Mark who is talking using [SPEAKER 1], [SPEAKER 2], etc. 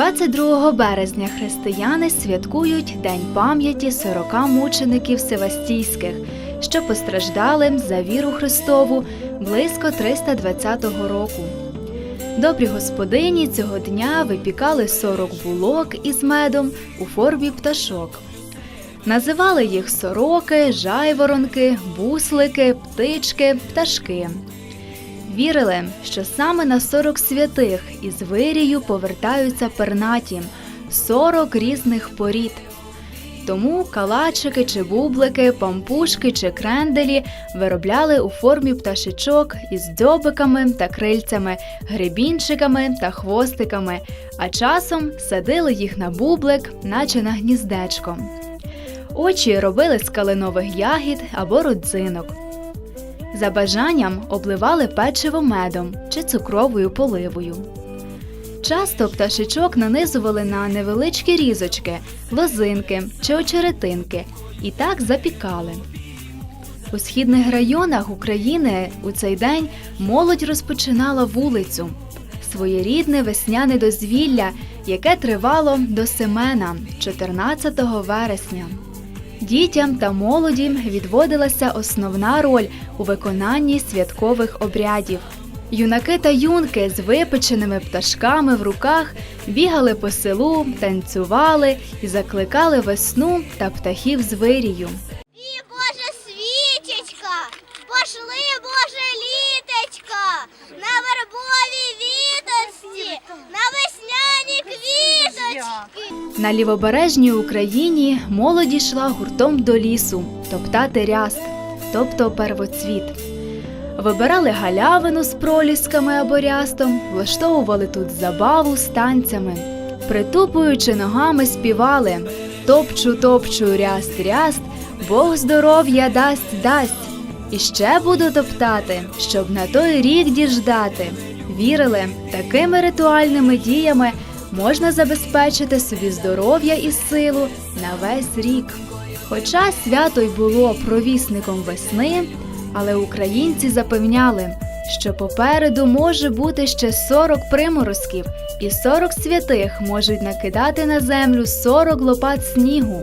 [SPEAKER 1] 22 березня християни святкують День пам'яті 40 мучеників севастійських, що постраждали за віру Христову близько 320 року. Добрі господині цього дня випікали 40 булок із медом у формі пташок. Називали їх сороки, жайворонки, буслики, птички, пташки. Вірили, що саме на 40 святих із вирію повертаються пернаті 40 різних порід. Тому калачики чи бублики, пампушки чи кренделі виробляли у формі пташечок із дзьобиками та крильцями, гребінчиками та хвостиками, а часом садили їх на бублик, наче на гніздечко. Очі робили з калинових ягід або родзинок. За бажанням обливали печиво медом чи цукровою поливою. Часто пташечок нанизували на невеличкі різочки, лозинки чи очеретинки і так запікали. У східних районах України у цей день молодь розпочинала вулицю, своєрідне весняне дозвілля, яке тривало до Семена 14 вересня. Дітям та молоді відводилася основна роль у виконанні святкових обрядів. Юнаки та юнки з випеченими пташками в руках бігали по селу, танцювали і закликали весну та птахів з вирію.
[SPEAKER 2] І Боже світечка, пошли Боже літечка, на вербові вітості, на весняні квіточки.
[SPEAKER 1] На лівобережній Україні молодь йшла гуртом до лісу, топтати ряст, тобто первоцвіт. Вибирали галявину з пролісками або рястом, влаштовували тут забаву з танцями. Притупуючи ногами, співали Топчу, топчу, ряст, ряст, Бог здоров'я дасть, дасть. І ще буду топтати, щоб на той рік діждати. Вірили, такими ритуальними діями можна забезпечити собі здоров'я і силу на весь рік. Хоча свято й було провісником весни, але українці запевняли, що попереду може бути ще 40 приморозків, і 40 святих можуть накидати на землю 40 лопат снігу.